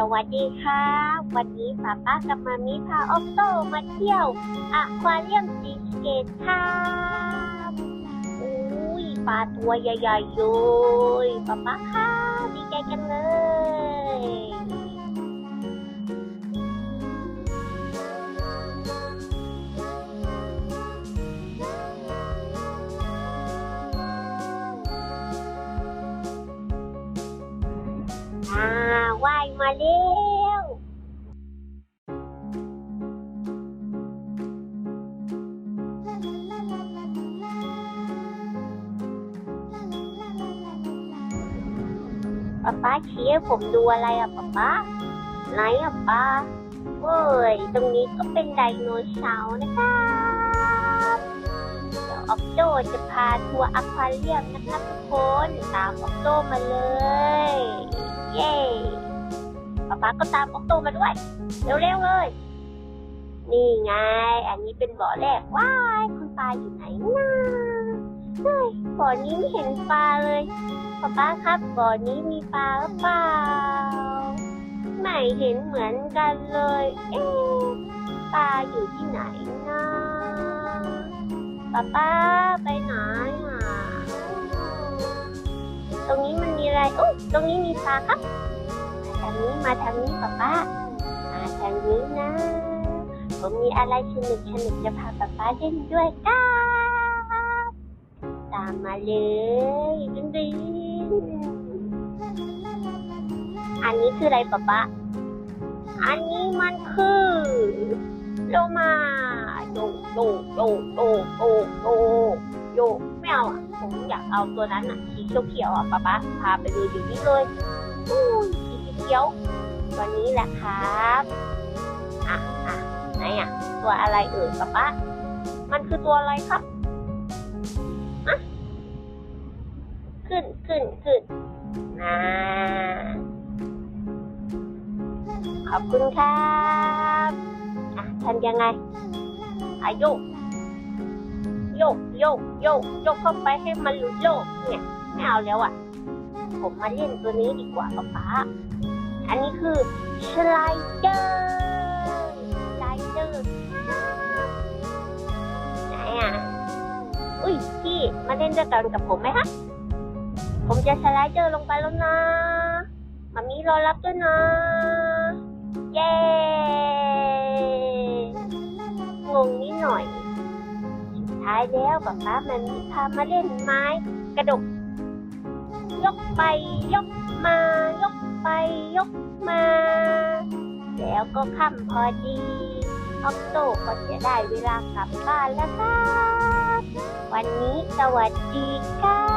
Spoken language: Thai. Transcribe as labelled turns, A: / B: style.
A: สวัสดีครับวันนี้ป้าป้ากับมามีพาออฟโตมาเที่ยวอะควาเรียมซีสเกตครับอุ้ยปลาตัวใหญ่ๆเลยป้าป้าค่ะดีใจกันเลย มาเร็วป๊าป๊าชี้ให้ผมดูอะไรอะป๊าป๊าไหนอะป๊าเว้ย ตรงนี้ก็เป็นไดโนเสาร์นะครับเดี๋ยวออกโดจะพาทัวร์อควาเรียมนะครับทุกคน ตามออกโดมาเลย เย้ ป๊าป๊าก็ตามออกโดมาด้วย เร็วๆเลย นี่ไง อันนี้เป็นบ่อแรกว้ายคุณปลาอยู่ไหนนะเฮ้ยบ่อนี้ไม่เห็นปลาเลยป๊าป๊าครับบ่อนี้มีปลาหรือเปล่าไม่เห็นเหมือนกันเลย เอ๊ะปลาอยู่ที่ไหนนะป๊าป๊าไปไหนอะตรงนี้มันมีอะไรโอ้ตรงนี้มีปลาครับาทางนี้มาทางนี้ป๊าป๊ามาทางนี้นะ ผมมีอะไรสนุกสนุกจะพาป๊าป๊าเล่นด้วยครับตามมาเลยดึงดึงอันนี้คืออะไรป๊าป๊าอันนี้มันคือโลมาโยโยโยโยโยโยโยไม่เอาอะผมอยากเอาตัวนั้นอะสีเขียวๆอะป๊าป๊าพาไปดูอยู่นี่เลยอู้ย ขียวตัวนี้แหละครับอะอะไหนอะ ตัวอะไรเอ่ยป๊าป๊ามันคือตัวอะไรครับอะขึ้นขึ้นขึ้นนะขอบคุณครับอะทำยังไงอายกโยกโยกโยกโยกเข้าไปให้มันหลุดโยกเนี่ยไม่เอาแล้วอะ ผมมาเล่นตัวนี้ดีกว่าป๊าป๊า อันนี้คือสไลเดอร์สไลเดอร์ครับไหนอะ อุ้ยพี่มาเล่นด้วยกันกับผมไหมคะผมจะสไลเดอร์ลงไปแล้วนะมามีรอรับด้วยนะ เย้ งงนิดหน่อย สุดท้ายแล้วป๊าป๊ามันมีพามาเล่นไม้ กระดก ยกไปยกมายก ยกมา แล้วก็ค่ำพอดีออกโตก็จะได้เวลากลับบ้านแล้วครับ วันนี้สวัสดีครับ